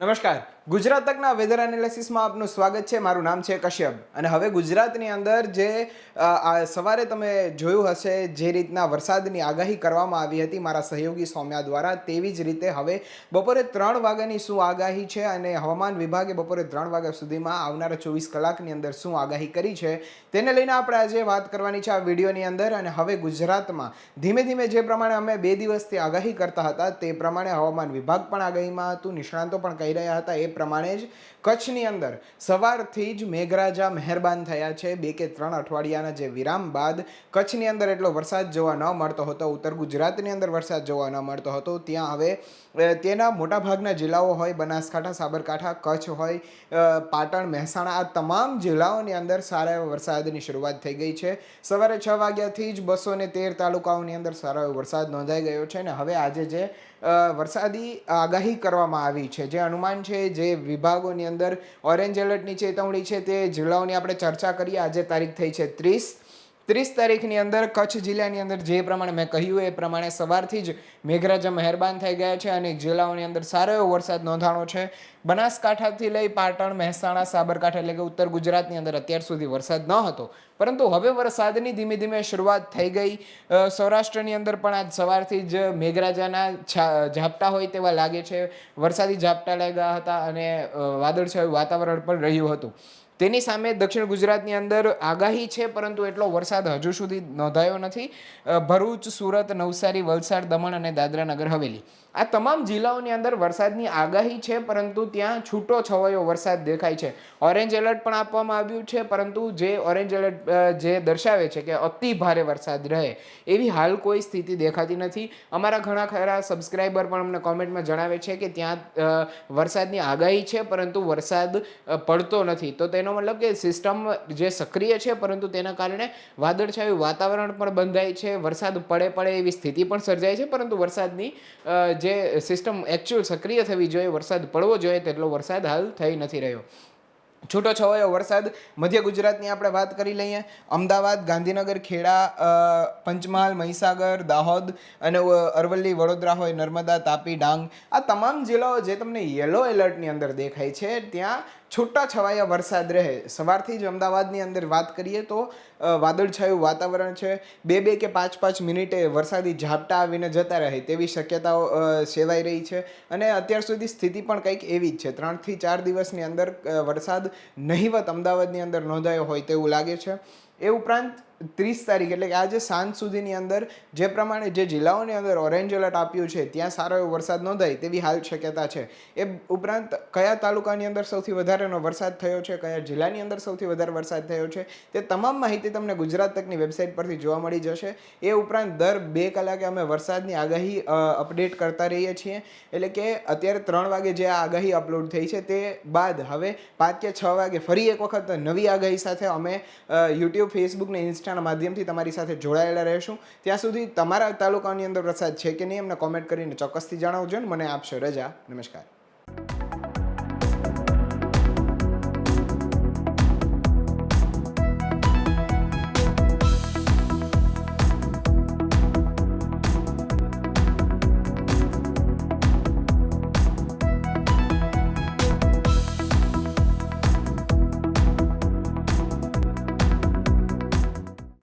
નમસ્કાર. ગુજરાત તકના વેધર એનાલિસિસમાં આપનું સ્વાગત છે. મારું નામ છે કશ્યપ. અને હવે ગુજરાતની અંદર જે સવારે તમે જોયું હશે જે રીતના વરસાદની આગાહી કરવામાં આવી હતી મારા સહયોગી સૌમ્યા દ્વારા, તેવી જ રીતે હવે બપોરે ત્રણ વાગ્યાની શું આગાહી છે અને હવામાન વિભાગે બપોરે ત્રણ વાગ્યા સુધીમાં આવનારા ચોવીસ કલાકની અંદર શું આગાહી કરી છે તેને લઈને આપણે આજે વાત કરવાની છે આ વિડીયોની અંદર. અને હવે ગુજરાતમાં ધીમે ધીમે જે પ્રમાણે અમે બે દિવસથી આગાહી કરતા હતા તે પ્રમાણે હવામાન વિભાગ પણ આગાહીમાં હતું, નિષ્ણાંતો પણ કહી રહ્યા હતા, એ પ્રમાણે જ કચ્છની અંદર સવારથી જ મેઘરાજા મહેરબાન થયા છે. બે કે ત્રણ અઠવાડિયાના જે વિરામ બાદ કચ્છની અંદર એટલો વરસાદ જોવા ન મળતો હતો. ઉત્તર ગુજરાતની અંદર વરસાદ જોવા ન મળતો હતો. ત્યાં હવે તેના મોટાભાગના જિલ્લાઓ હોય, બનાસકાંઠા, સાબરકાંઠા, કચ્છ હોય પાટણ, મહેસાણા, આ તમામ જિલ્લાઓની અંદર સારા એવા વરસાદની શરૂઆત થઈ ગઈ છે. સવારે છ વાગ્યાથી જ બસો ને તેર તાલુકાઓની અંદર સારો એવો વરસાદ નોંધાઈ ગયો છે અને હવે આજે જે વરસાદી આગાહી કરવામાં આવી છે. જે અનુમાન છે, જે વિભાગોની અંદર ઓરેન્જ એલર્ટની ચેતવણી છે તે જિલ્લાઓની આપણે ચર્ચા કરીએ આજે તારીખ થઈ છે ત્રીસ. ત્રીસ તારીખની અંદર કચ્છ જિલ્લાની અંદર જે પ્રમાણે મેં કહ્યું એ પ્રમાણે સવારથી જ મેઘરાજા મહેરબાન થઈ ગયા છે અને જિલ્લાઓની અંદર સારો એવો વરસાદ નોંધાણો છે. બનાસકાંઠાથી લઈ પાટણ, મહેસાણા, સાબરકાંઠા એટલે કે ઉત્તર ગુજરાતની અંદર અત્યાર સુધી વરસાદ ન હતો. પરંતુ હવે વરસાદની ધીમે ધીમે શરૂઆત થઈ ગઈ. સૌરાષ્ટ્રની અંદર પણ આજ સવારથી જ મેઘરાજાના ઝાપટા હોય તેવા લાગે છે. વરસાદી ઝાપટા લાગ્યા હતા અને વાદળછાયું વાતાવરણ પણ રહ્યું હતું. તેની સામે દક્ષિણ ગુજરાતની અંદર આગાહી છે, પરંતુ એટલો વરસાદ હજુ સુધી નોંધાયો નથી. ભરૂચ, સુરત, નવસારી, વલસાડ, દમણ અને દાદરા નગર હવેલી. આ તમામ જિલ્લાઓની અંદર વરસાદની આગાહી છે, પરંતુ ત્યાં છૂટો છવાયો વરસાદ દેખાય છે. ઓરેન્જ એલર્ટ પણ આપવામાં આવ્યું છે, પરંતુ જે ઓરેન્જ એલર્ટ જે દર્શાવે છે કે અતિ ભારે વરસાદ રહે, એવી હાલ કોઈ સ્થિતિ દેખાતી નથી. અમારા ઘણા ખરા સબસ્ક્રાઈબર પણ અમને કોમેન્ટમાં જણાવે છે કે ત્યાં વરસાદની આગાહી છે, પરંતુ વરસાદ પડતો નથી. તો તેનો મતલબ કે સિસ્ટમ જે સક્રિય છે, પરંતુ તેના કારણે વાદળછાયું વાતાવરણ પણ બંધાય છે, વરસાદ પડે પડે એવી સ્થિતિ પણ સર્જાય છે, પરંતુ વરસાદની જે સિસ્ટમ એકચ્યુઅલ સક્રિય થવી જોઈએ, વરસાદ પડવો જોઈએ, તેટલો વરસાદ હાલ થઈ નથી રહ્યો. છૂટો છવાયો વરસાદ, મધ્ય ગુજરાતની આપણે વાત કરી લઈએ, અમદાવાદ, ગાંધીનગર, ખેડા પંચમહાલ, મહીસાગર, દાહોદ અને અરવલ્લી, વડોદરા હોય, નર્મદા, તાપી, ડાંગ, આ તમામ જિલ્લાઓ જે તમને યલો એલર્ટની અંદર દેખાય છે, ત્યાં છૂટા છવાયા વરસાદ રહે. સવારથી જ અમદાવાદની અંદર વાત કરીએ તો વાદળછાયું વાતાવરણ છે. બે બે કે પાંચ પાંચ મિનિટે વરસાદી ઝાપટા આવીને જતા રહે તેવી શક્યતાઓ સેવાઈ રહી છે. અને અત્યાર સુધી સ્થિતિ પણ કંઈક એવી જ છે. ત્રણથી ચાર દિવસની અંદર વરસાદ નહિવત અમદાવાદની અંદર નોંધાયો હોય તેવું લાગે છે. એ ઉપરાંત ત્રીસ તારીખ, એટલે કે આજે સાંજ સુધીની અંદર જે પ્રમાણે જે જિલ્લાઓની અંદર ઓરેન્જ એલર્ટ આપ્યું છે, ત્યાં સારો એવો વરસાદ નોંધાય તેવી હાલ શક્યતા છે. એ ઉપરાંત કયા તાલુકાની અંદર સૌથી વધારેનો વરસાદ થયો છે, કયા જિલ્લાની અંદર સૌથી વધારે વરસાદ થયો છે, તે તમામ માહિતી તમને ગુજરાત તકની વેબસાઇટ પરથી જોવા મળી જશે. એ ઉપરાંત દર બે કલાકે અમે વરસાદની આગાહી અપડેટ કરતા રહીએ છીએ. એટલે કે અત્યારે ત્રણ વાગે જે આ આગાહી અપલોડ થઈ છે તે બાદ હવે પાંચ કે છ વાગે ફરી એક વખત નવી આગાહી સાથે અમે યુટ્યુબ ફેસબુક ને ઇન્સ્ટાના માધ્યમથી તમારી સાથે જોડાયેલા રહેશું. ત્યાં સુધી તમારા તાલુકાની અંદર વરસાદ છે કે નહીં, અમને કોમેન્ટ કરીને ચોક્કસથી જણાવજો ને મને આપશો રજા. નમસ્કાર.